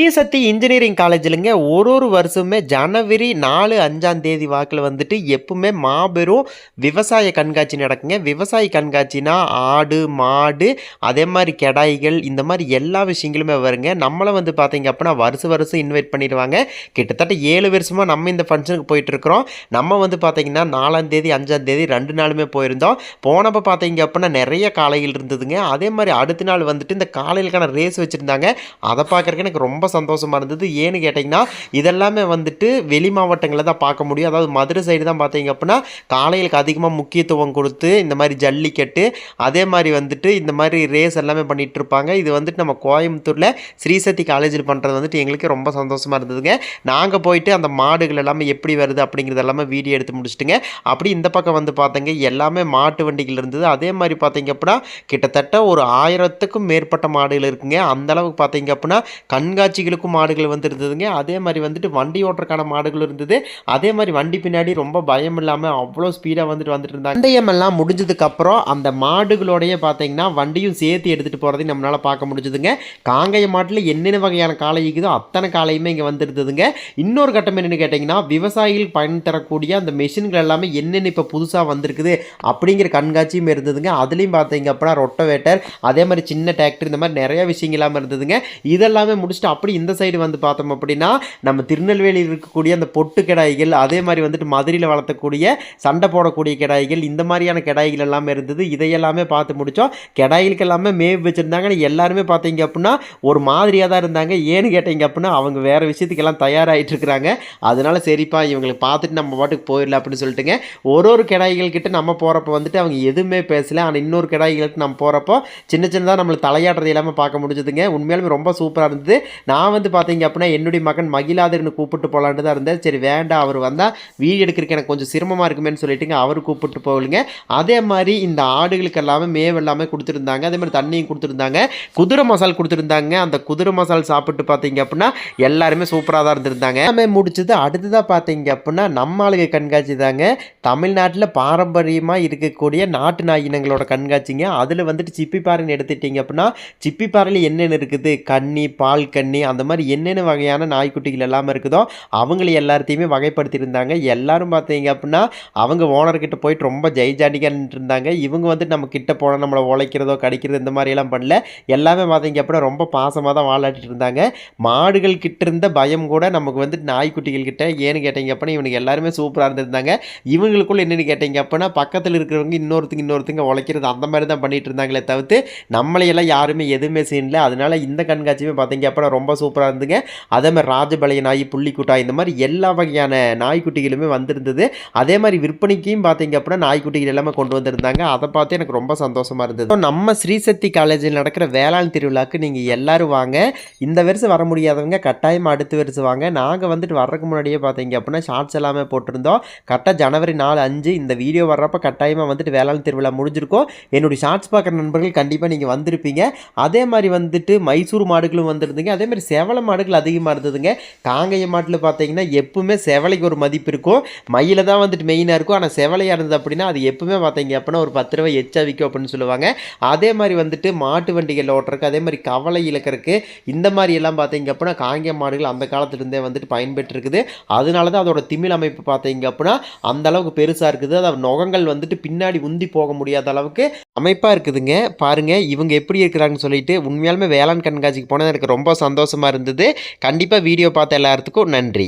Srisakthi engineering காலேஜிலுங்க ஒரு ஒரு வருஷமே ஜனவரி நாலு அஞ்சாம் தேதி வாக்கில் வந்துட்டு எப்பவுமே மாபெரும் விவசாய கண்காட்சி நடக்குங்க. விவசாய கண்காட்சினா ஆடு மாடு அதே மாதிரி கெடாய்கள் இந்த மாதிரி எல்லா விஷயங்களுமே வருங்க. நம்மளை வந்து பார்த்தீங்க அப்படின்னா வருஷம் வருஷம் இன்வைட் பண்ணிடுவாங்க. கிட்டத்தட்ட ஏழு வருஷமாக நம்ம இந்த ஃபங்க்ஷனுக்கு போயிட்டு இருக்கிறோம் நம்ம வந்து பார்த்தீங்கன்னா நாலாம் தேதி அஞ்சாம் தேதி ரெண்டு நாளுமே போயிருந்தோம். போனப்போ பார்த்தீங்க அப்படின்னா நிறைய காளைகள் இருந்ததுங்க. அதே மாதிரி அடுத்த நாள் வந்துட்டு இந்த காலையிலுக்கான ரேஸ் வச்சுருந்தாங்க. அதை பார்க்குறக்கு எனக்கு ரொம்ப சந்தோஷமாக இருந்தது. ஏன்னு கேட்டிங்கன்னா இதெல்லாமே வந்துட்டு வெளி மாவட்டங்களில் தான் பார்க்க முடியும். அதாவது மதுரை சைடு தான் பார்த்தீங்க அப்படின்னா காளைகளுக்கு அதிகமாக முக்கியத்துவம் கொடுத்து இந்த மாதிரி ஜல்லிக்கட்டு அதே மாதிரி வந்துட்டு இந்த மாதிரி ரேஸ் எல்லாமே பண்ணிகிட்டு இருப்பாங்க. இது வந்துட்டு நம்ம கோயம்புத்தூரில் ஸ்ரீசக்தி காலேஜில் பண்ணுறது வந்துட்டு எங்களுக்கு ரொம்ப சந்தோஷமாக இருந்ததுங்க. நாங்கள் போயிட்டு அந்த மாடுகள் எல்லாமே எப்படி வருது அப்படிங்கிறது எல்லாமே வீடியோ எடுத்து முடிச்சுட்டுங்க. அப்படி இந்த பக்கம் வந்து பார்த்தங்க எல்லாமே மாட்டு வண்டிகள் இருந்தது. அதே மாதிரி பார்த்தீங்க அப்படின்னா கிட்டத்தட்ட ஒரு ஆயிரத்துக்கும் மேற்பட்ட மாடுகள் இருக்குங்க. அந்தளவுக்கு பார்த்தீங்க அப்படின்னா கண்காட்சிகளுக்கும் மாடுகள் வந்து இருந்ததுங்க அதே மாதிரி வந்துட்டு வண்டி ஓட்டுறக்கான மாடுகளும் இருந்தது. அதே மாதிரி வண்டி பின்னாடி ரொம்ப பயம் இல்லாமல் அவ்வளோ ஸ்பீடாக வந்துட்டு வந்துட்டு இருந்தாங்க. பந்தயம் எல்லாம் முடிஞ்சதுக்கப்புறம் அந்த மாடுகளோடைய பார்த்தீங்கன்னா வண்டியும் சேர்த்து எடுத்துகிட்டு போகிறதையும் நம்மளால் பார்க்க முடிஞ்சதுங்க. காங்கேய மாட்டில் என்னென்ன வகையான காளை இருக்குதோ அத்தனை காளையுமே இங்கே வந்துருந்ததுங்க. இன்னொரு கட்டம் என்னென்னு கேட்டிங்கன்னா விவசாயிகள் பயன் தரக்கூடிய அந்த மெஷின்கள் எல்லாமே என்னென்ன இப்போ புதுசாக வந்திருக்குது அப்படிங்கிற கண்காட்சியும் இருந்ததுங்க. அதுலேயும் பார்த்தீங்க அப்படின்னா ரொட்டவேட்டர் அதே மாதிரி சின்ன டிராக்டர் இந்த மாதிரி நிறைய விஷயங்கள் இல்லாமல் இருந்ததுங்க. இதெல்லாமே முடிச்சுட்டு அப்படி இந்த சைடு வந்து பார்த்தோம் அப்படின்னா நம்ம திருநெல்வேலியில் இருக்கக்கூடிய அந்த பொட்டு கிடாய்கள் அதே மாதிரி வந்துட்டு மதுரையில் வளர்த்தக்கூடிய சண்டை போடக்கூடிய கிடாய்கள் இந்த மாதிரியான கிடாய்கள் எல்லாமே இருந்தது. இதையெல்லாமே பார்த்து முடித்தோம் கிடாய்களுக்கு எல்லாமே மேவ் வச்சுருந்தாங்க எல்லாருமே பார்த்தீங்க அப்படின்னா ஒரு மாதிரியாக தான் இருந்தாங்க. ஏன்னு கேட்டீங்க அப்படின்னா அவங்க வேறு விஷயத்துக்கெல்லாம் தயாராகிட்டு இருக்கிறாங்க. அதனால சரிப்பா இவங்களுக்கு பார்த்துட்டு நம்ம பாட்டுக்கு போயிடலாம் அப்படின்னு சொல்லிட்டுங்க. ஒரு ஒரு கிடாய்கள் கிட்ட நம்ம போகிறப்ப வந்துட்டு அவங்க எதுவுமே பேசல. ஆனால் இன்னொரு கிடாய்களுக்கு நம்ம போகிறப்போ சின்ன சின்னதாக நம்மளுக்கு தலையாடுறது எல்லாமே பார்க்க முடிஞ்சதுங்க. உண்மையாலுமே ரொம்ப சூப்பராக இருந்தது. நான் வந்து பார்த்தீங்க அப்படின்னா என்னுடைய மகன் மகிழாதர்னு கூப்பிட்டு போகலான்னு தான் இருந்தேன். சரி வேண்டாம் அவர் வந்தால் வீடியோ எடுக்கிறதுக்கு எனக்கு கொஞ்சம் சிரமமாக இருக்குமேன்னு சொல்லிட்டுங்க அவர் கூப்பிட்டு போகலுங்க. அதே மாதிரி இந்த ஆடுகளுக்கு எல்லாமே மேவு எல்லாமே கொடுத்துருந்தாங்க. அதே மாதிரி தண்ணியும் கொடுத்துருந்தாங்க. குதிரை மசால் கொடுத்துருந்தாங்க. அந்த குதிரை மசால் சாப்பிட்டு பார்த்தீங்க அப்படின்னா எல்லாருமே சூப்பராக தான் இருந்திருந்தாங்க. எல்லாமே முடிச்சது. அடுத்ததாக பார்த்தீங்க அப்படின்னா நம்ம ஆளுக கண்காட்சி தாங்க. தமிழ்நாட்டில் பாரம்பரியமாக இருக்கக்கூடிய நாட்டு நாய் இனங்களோட கண்காட்சிங்க. அதில் வந்துட்டு சிப்பி பாறைன்னு எடுத்துட்டிங்க அப்படின்னா சிப்பிப்பாறையில் என்னென்ன இருக்குது? கன்னி பால் கன்னி அந்த மாதிரி என்னென்ன வகையான நாய்க்குட்டிகள் எல்லாமே இருக்குதோ அவங்களை எல்லாத்தையுமே வகைப்படுத்தியிருந்தாங்க. எல்லாரும் பார்த்தீங்க அப்படின்னா அவங்க ஓனர்கிட்ட போயிட்டு ரொம்ப ஜெய்ஜாண்டிக்காக இருந்தாங்க இவங்க வந்துட்டு நம்ம கிட்ட போனால் நம்மளை உழைக்கிறதோ கடிக்கிறது இந்த மாதிரியெல்லாம் பண்ணல. எல்லாமே பார்த்தீங்க அப்படின்னா ரொம்ப பாசமாக தான் வாழாட்டிட்டு இருந்தாங்க. மாடுகள் கிட்ட இருந்த பயம் கூட நமக்கு வந்து நாய்க்குட்டிகள் கிட்ட ஏன்னு கேட்டீங்க அப்படின்னா இவனுக்கு எல்லாருமே சூப்பராக இருந்திருந்தாங்க. இவங்களுக்குள்ள என்னென்னு கேட்டீங்க அப்படின்னா பக்கத்தில் இருக்கிறவங்க இன்னொருத்தங்க இன்னொருத்தங்க உழைக்கிறது அந்த மாதிரி தான் பண்ணிட்டு இருந்தாங்களே தவிர்த்து நம்மளையெல்லாம் யாருமே எதுவுமே செய்யல. அதனால இந்த கண்காட்சியுமே பார்த்தீங்க அப்படின்னா ரொம்ப ரொம்ப சூப்பராக இருந்துங்க. அதே மாதிரி ராஜபலைய நாய் புள்ளிக்குட்டா இந்த மாதிரி எல்லா வகையான நாய்க்குட்டிகளுமே வந்திருந்தது. அதே மாதிரி விற்பனைக்கும் பார்த்தீங்க அப்படின்னா நாய்க்குட்டிகள் எல்லாமே கொண்டு வந்திருந்தாங்க. அதை பார்த்து எனக்கு ரொம்ப சந்தோஷமாக இருந்தது. நம்ம ஸ்ரீசக்தி காலேஜில் நடக்கிற வேளாண் திருவிழாக்கு நீங்கள் எல்லாரும் வாங்க. இந்த வருஷம் வர முடியாதவங்க கட்டாயமாக அடுத்த வருஷம் வாங்க. நாங்கள் வந்துட்டு வர்றதுக்கு முன்னாடியே பார்த்தீங்க அப்படின்னா ஷார்ட்ஸ் எல்லாமே போட்டிருந்தோம். கரெக்டாக ஜனவரி நாலு அஞ்சு இந்த வீடியோ வர்றப்போ கட்டாயமாக வந்துட்டு வேளாண் திருவிழா முடிஞ்சிருக்கும். என்னுடைய ஷார்ட்ஸ் பார்க்குற நண்பர்கள் கண்டிப்பாக நீங்கள் வந்திருப்பீங்க. அதே மாதிரி வந்துட்டு மைசூர் மாடுகளும் வந்திருந்தீங்க. அதே மாதிரி செவலை மாடுகள் அதிகமாக இருந்ததுங்க. காங்கைய மாட்டில் பார்த்தீங்கன்னா எப்பவுமே செவலைக்கு ஒரு மதிப்பு இருக்கும். மயில தான் வந்துட்டு மெயினாக இருக்கும். ஆனால் செவலையாக இருந்தது அப்படின்னா அது எப்பவுமே பார்த்தீங்க அப்படின்னா ஒரு பத்து ரூபாய் எச்சா விற்கும் அப்படின்னு சொல்லுவாங்க. அதே மாதிரி வந்துட்டு மாட்டு வண்டிகள் ஓட்டுறதுக்கு அதே மாதிரி கவலை இழக்கிறதுக்கு இந்த மாதிரி எல்லாம் பார்த்தீங்க அப்படின்னா காங்கேய மாடுகள் அந்த காலத்துலேருந்தே வந்துட்டு பயன்பெற்று இருக்குது அதனால தான் அதோட திமிழ் அமைப்பு பார்த்தீங்க அப்படின்னா அந்த அளவுக்கு பெருசாக இருக்குது. அதாவது நுகங்கள் வந்துட்டு பின்னாடி உந்தி போக முடியாத அளவுக்கு அமைப்பாக இருக்குதுங்க. பாருங்கள் இவங்க எப்படி இருக்கிறாங்கன்னு சொல்லிட்டு உண்மையாலுமே வேளாண் கண்காட்சிக்கு போனால் எனக்கு ரொம்ப சந்தோஷம். சந்தோஷமாக இருந்தது. கண்டிப்பாக வீடியோ பார்த்த எல்லாத்துக்கும் நன்றி.